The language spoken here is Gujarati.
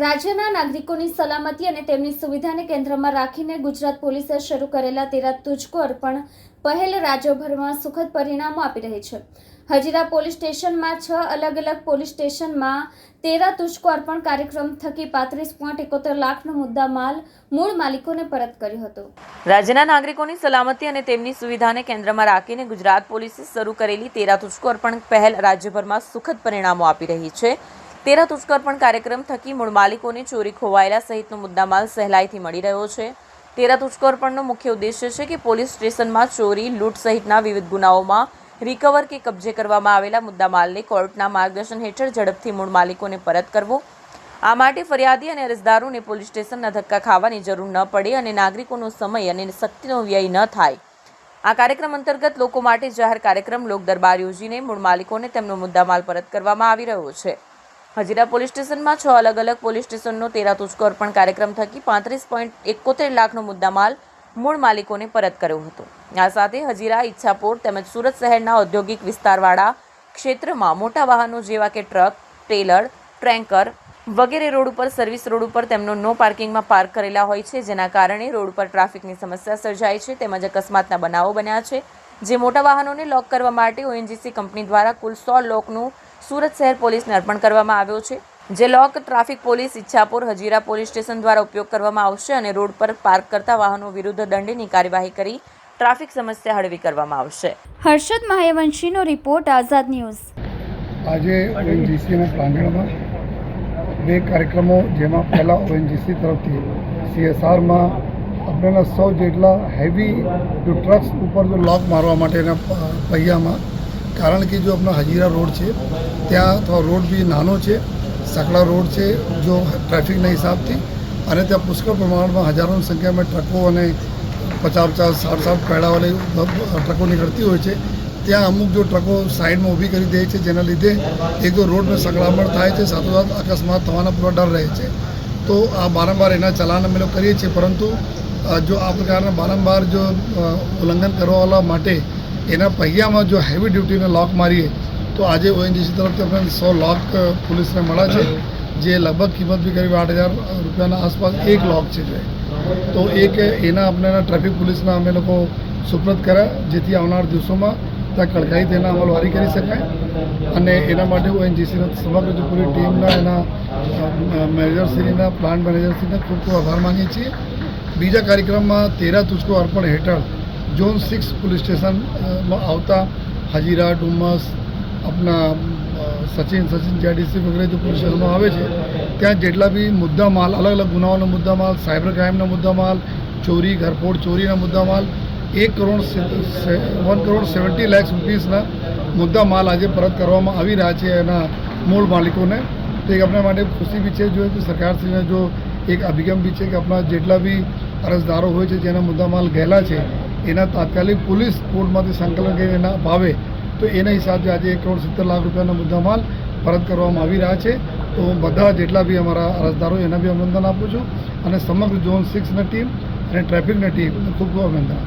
રાજ્યના નાગરિકોની સલામતી અને તેમની સુવિધાને કેન્દ્રમાં રાખીને ગુજરાત પોલીસે શરૂ કરેલા તેરા તુજકો અર્પણ પહેલ રાજ્યભરમાં સુખદ પરિણામો આપી રહી છે. હજીરા પોલીસ સ્ટેશનમાં છ અલગ અલગ પોલીસ સ્ટેશનમાં તેરા તુજકો અર્પણ કાર્યક્રમ થકી પાંત્રીસ પોઈન્ટ એકોતેર લાખનો મુદ્દા માલ મૂળ માલિકોને પરત કર્યો હતો. રાજ્યના નાગરિકોની સલામતી અને તેમની સુવિધાને કેન્દ્રમાં રાખીને ગુજરાત પોલીસે શરૂ કરેલી તેરા તુજકો અર્પણ પહેલ રાજ્યભરમાં સુખદ પરિણામો આપી રહી છે. તેરા તુષ્કો અર્પણ કાર્યક્રમ થકી મૂળ માલિકોને ચોરી ખોવાયેલા સહિતનો મુદ્દામાલ સહેલાઈથી મળી રહ્યો છે. તેરા તુષ્કર્પણનો મુખ્ય ઉદ્દેશ્ય છે કે પોલીસ સ્ટેશનમાં ચોરી, લૂંટ સહિતના વિવિધ ગુનાઓમાં રિકવર કે કબજે કરવામાં આવેલા મુદ્દામાલને કોર્ટના માર્ગદર્શન હેઠળ ઝડપથી મૂળ માલિકોને પરત કરવો. આ માટે ફરિયાદી અને અરજદારોને પોલીસ સ્ટેશનના ધક્કા ખાવાની જરૂર ન પડે અને નાગરિકોનો સમય અને શક્તિનો વ્યય ન થાય. આ કાર્યક્રમ અંતર્ગત લોકો માટે જાહેર કાર્યક્રમ લોક દરબાર યોજીને મૂળ માલિકોને તેમનો મુદ્દામાલ પરત કરવામાં આવી રહ્યો છે. હજીરા પોલીસ સ્ટેશનમાં છ અલગ અલગ પોલીસ સ્ટેશનનો તેરા તુષ્કો કાર્યક્રમ થકી પાંત્રીસ પોઈન્ટ એકોતેર લાખનો મુદ્દામાલ મૂળ માલિકોને પરત કર્યો હતો. આ સાથે હજીરા, ઈચ્છાપોર તેમજ સુરત શહેરના ઔદ્યોગિક વિસ્તારવાળા ક્ષેત્રમાં મોટા વાહનો જેવા કે ટ્રક ટ્રેલર ટ્રેન્કર વગેરે રોડ ઉપર, સર્વિસ રોડ ઉપર તેમનો નો પાર્કિંગમાં પાર્ક કરેલા હોય છે, જેના કારણે રોડ ઉપર ટ્રાફિકની સમસ્યા સર્જાય છે, તેમજ અકસ્માતના બનાવો બન્યા છે. જે મોટા વાહનોને લોક કરવા માટે ઓએનજીસી કંપની દ્વારા કુલ સો લોકનું સુરત શહેર પોલીસને અર્પણ કરવામાં આવ્યો છે જે લોક traffic police Ichhapur Hazira police station દ્વારા ઉપયોગ કરવામાં આવશે અને રોડ પર પાર્ક કરતા વાહનો વિરુદ્ધ દંડની કાર્યવાહી કરી ટ્રાફિક સમસ્યા હળવી કરવામાં આવશે. હર્ષદ મહાયવંશીનો રિપોર્ટ આઝાદ ન્યૂઝ. આજે ઓએનજીસીના પ્રાંગણમાં બે કાર્યક્રમો જેમાં પહેલાં ઓએનજીસી તરફથી સીએસઆરમાં આપણાના સો જેટલા હેવી જો ટ્રક્સ ઉપર જો લોક મારવા માટેના પૈયામાં કારણ કે જો આપણા હજીરા રોડ છે, ત્યાં અથવા રોડ બી નાનો છે સકડા રોડ છે, જો ટ્રાફિકના હિસાબથી, અને ત્યાં પુષ્કળ પ્રમાણમાં હજારોની સંખ્યામાં ટ્રકો અને પચાસ પચાસ, સાઠ સાઠ પૈડાવાળી ટ્રકો નીકળતી હોય છે, ત્યાં અમુક જો ટ્રકો સાઈડમાં ઊભી કરી દે છે, જેના લીધે એક તો રોડમાં સંકળામણ થાય છે સાથોસાથ અકસ્માત થવાના પૂરો ડર રહે છે. તો આ વારંવાર એના ચલાન અમે લોકો કરીએ છીએ, પરંતુ જો આ પ્રકારના વારંવાર જો ઉલ્લંઘન કરવાવાળા માટે એના પૈયામાં જો હેવી ડ્યુટીને લોક મારીએ, તો આજે ઓએનજીસી તરફથી આપણે સો લોક પોલીસને મળ્યા છે, જે લગભગ કિંમત બી કરીબ આઠ હજાર રૂપિયાના આસપાસ એક લોક છે તો એક એના આપણે ટ્રાફિક પોલીસના અમે લોકો સુપ્રત કર્યા, જેથી આવનાર દિવસોમાં ત્યાં કડકાઈ તેના અમલવારી કરી શકાય. અને એના માટે ઓએનજીસીના સમગ્ર જે પૂરી ટીમના એના મેનેજરશ્રીના પ્લાન્ટ મેનેજરશ્રીના ખૂબ ખૂબ આભાર માનીએ છીએ. બીજા કાર્યક્રમમાં તેરા તુષ્કો અર્પણ હેઠળ ઝોન સિક્સ પોલીસ સ્ટેશનમાં આવતા હજીરા, ડુમસ આપણા સચિન સચિન જેડીસી વગેરે જે પોલીસ સ્ટેશનમાં આવે છે, ત્યાં જેટલા બી મુદ્દા માલ અલગ અલગ ગુનાઓનો મુદ્દા માલ સાયબર ક્રાઇમનો મુદ્દા માલ ચોરી, ઘરફોડ ચોરીના મુદ્દા માલ એક કરોડ વન કરોડ સેવન્ટી લેક્સ રૂપીસના મુદ્દા માલ આજે પરત કરવામાં આવી રહ્યા છે એના મૂળ માલિકોને. તો એક આપણા માટે ખુશી બી છે જો સરકારશ્રીને જો એક અભિગમ બી છે કે આપણા જેટલા બી અરજદારો હોય છે જેના મુદ્દામાલ ગયેલા છે એના તાત્કાલિક પોલીસ કોર્ટમાંથી સંકલન કરીને એના ભાવે તો એના હિસાબે આજે એક કરોડ સિત્તેર લાખ રૂપિયાના મુદ્દામાલ પરત કરવામાં આવી રહ્યા છે. તો હું બધા જેટલા બી અમારા અરજદારો એના બી અભિનંદન આપું છું. અને સમગ્ર ઝોન સિક્સની ટીમ અને ટ્રાફિકની ટીમ ખૂબ ખૂબ અભિનંદન